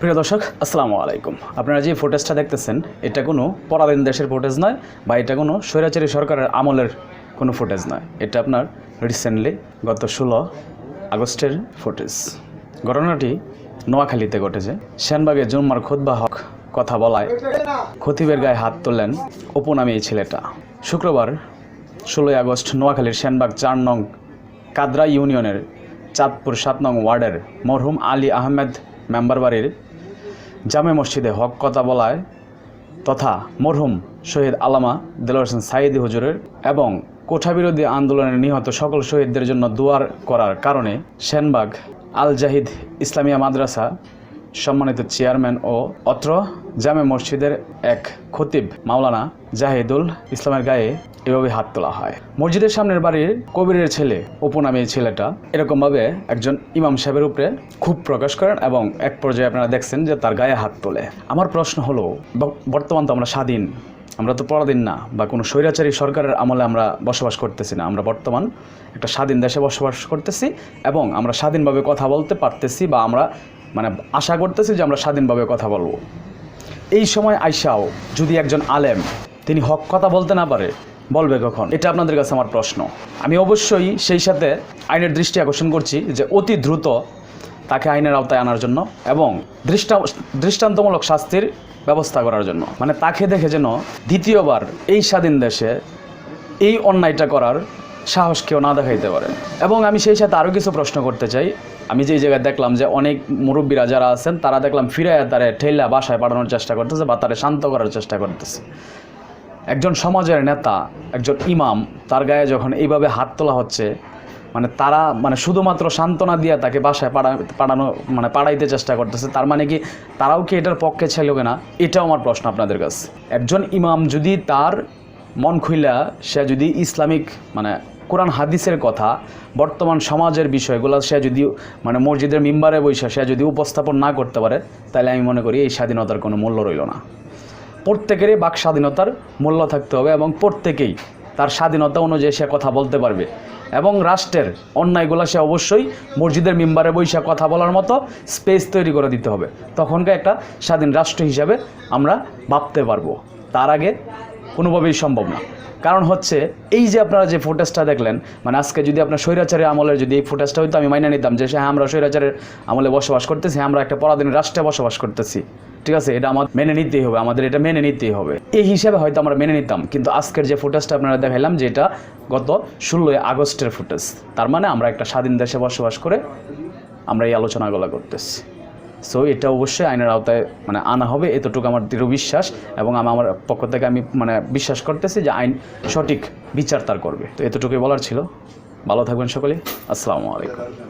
প্রিয় দর্শক, আসসালামু আলাইকুম। আপনারা যে ফুটেজটা দেখতেছেন, এটা কোনো পরাধীন দেশের ফুটেজ নয় বা এটা কোনো স্বৈরাচারী সরকারের আমলের কোনো ফুটেজ নয়। এটা আপনার রিসেন্টলি গত ষোলো আগস্টের ফুটেজ ঘটনাটি নোয়াখালীতে ঘটেছে। সেনবাগে জুম্মার খুদ্া হক কথা বলায় খতিবের গায়ে হাত তুললেন অপু নামে এই ছেলেটা। শুক্রবার ষোলোই আগস্ট নোয়াখালীর সেনবাগ চার নং কাদরা ইউনিয়নের চাঁদপুর সাত নং ওয়ার্ডের মরহুম আলী আহমেদ মেম্বার বাড়ির জামে মসজিদে হক কথা বলায় তথা মরহুম শহীদ আলামা দেলোয়ার হোসেন সাইদি হুজুরের এবং কোঠাবিরোধী আন্দোলনে নিহত সকল শহীদদের জন্য দুয়ার করার কারণে সেনবাগ আল জাহিদ ইসলামিয়া মাদ্রাসা সম্মানিত চেয়ারম্যান ও অত্র জামে মসজিদের এক খতিব মাওলানা জাহিদুল ইসলামের গায়ে এভাবে হাত তোলা হয়। মসজিদের সামনের বাড়ির কবিরের ছেলে অপু নামে ছেলেটা এরকমভাবে একজন ইমাম সাহেবের উপরে খুব প্রকাশ করেন এবং এক পর্যায়ে আপনারা দেখছেন যে তার গায়ে হাত তোলে। আমার প্রশ্ন হলো বর্তমান তো আমরা স্বাধীন, আমরা তো পরাধীন না বা কোনো স্বৈরাচারী সরকারের আমলে আমরা বসবাস করতেছি না। আমরা বর্তমান একটা স্বাধীন দেশে বসবাস করতেছি এবং আমরা স্বাধীনভাবে কথা বলতে পারতেছি বা আমরা মানে আশা করতেছি যে আমরা স্বাধীনভাবে কথা বলব। এই সময় আইসাও যদি একজন আলেম, তিনি হক কথা বলতে না পারে, বলবে কখন? এটা আপনাদের কাছে আমার প্রশ্ন। আমি অবশ্যই সেই সাথে আইনের দৃষ্টি আকর্ষণ করছি যে অতি দ্রুত তাকে আইনের আওতায় আনার জন্য এবং দৃষ্টা, দৃষ্টান্তমূলক শাস্তির ব্যবস্থা করার জন্য। মানে তাকে দেখে যেন দ্বিতীয়বার এই স্বাধীন দেশে এই অন্যায়টা করার সাহস কেউ না দেখাইতে পারেন এবং আমি সেই সাথে আরও কিছু প্রশ্ন করতে চাই। আমি যেই জায়গায় দেখলাম যে অনেক মুরব্বীরা যারা আছেন, তারা দেখলাম ফিরে তারা ঠেলা বাসায় পাঠানোর চেষ্টা করতেছে বা তারে শান্ত করার চেষ্টা করতেছে। একজন সমাজের নেতা, একজন ইমাম, তার গায়ে যখন এইভাবে হাত তোলা হচ্ছে মানে তারা মানে শুধুমাত্র সান্ত্বনা দিয়ে তাকে বাসায় পাড়া পাঠানো মানে পাড়াইতে চেষ্টা করতেছে, তার মানে কি তারাও কি এটার পক্ষে ছিল না? এটাও আমার প্রশ্ন আপনাদের কাছে। একজন ইমাম যদি তার মন খুইলা, সে যদি ইসলামিক মানে কোরআন হাদিসের কথা, বর্তমান সমাজের বিষয়গুলো সে যদি মানে মসজিদের মেম্বারে বৈশা সে যদি উপস্থাপন না করতে পারে, তাহলে আমি মনে করি এই স্বাধীনতার কোনো মূল্য রইল না। প্রত্যেকেরই বাক স্বাধীনতার মূল্য থাকতে হবে এবং প্রত্যেকেই তার স্বাধীনতা অনুযায়ী সে কথা বলতে পারবে এবং রাষ্ট্রের অন্যায়গুলো সে অবশ্যই মসজিদের মেম্বারে বৈশা কথা বলার মতো স্পেস তৈরি করে দিতে হবে। তখনকে একটা স্বাধীন রাষ্ট্র হিসাবে আমরা ভাবতে পারব। তার আগে কোনোভাবেই সম্ভব না। কারণ হচ্ছে, এই যে আপনারা যে ফুটেজটা দেখলেন মানে আজকে যদি আপনার স্বৈরাচারের আমলের যদি এই ফুটেজটা হইতো, আমি মাইনে নিতাম যে হ্যাঁ আমরা স্বৈরাচারের আমলে বসবাস করতেছি, আমরা একটা পরাধীন রাষ্ট্রে বসবাস করতেছি। ঠিক আছে? এটা আমার মেনে নিতেই হবে, আমাদের এটা মেনে নিতেই হবে। এই হিসাবে হয়তো আমরা মেনে নিতাম, কিন্তু আজকের যে ফুটেজটা আপনারা দেখাইলাম যে এটা গত ষোলোই আগস্টের ফুটেজ তার মানে আমরা একটা স্বাধীন দেশে বসবাস করে আমরা এই আলোচনাগুলো করতেছি। সো এটা অবশ্যই আইনের আওতায় মানে আনা হবে, এতটুকু আমার দৃঢ় বিশ্বাস এবং আমি, আমার পক্ষ থেকে আমি মানে বিশ্বাস করতেছি যে আইন সঠিক বিচার তার করবে। তো এতটুকুই বলার ছিল। ভালো থাকবেন সকলে আসসালামু আলাইকুম।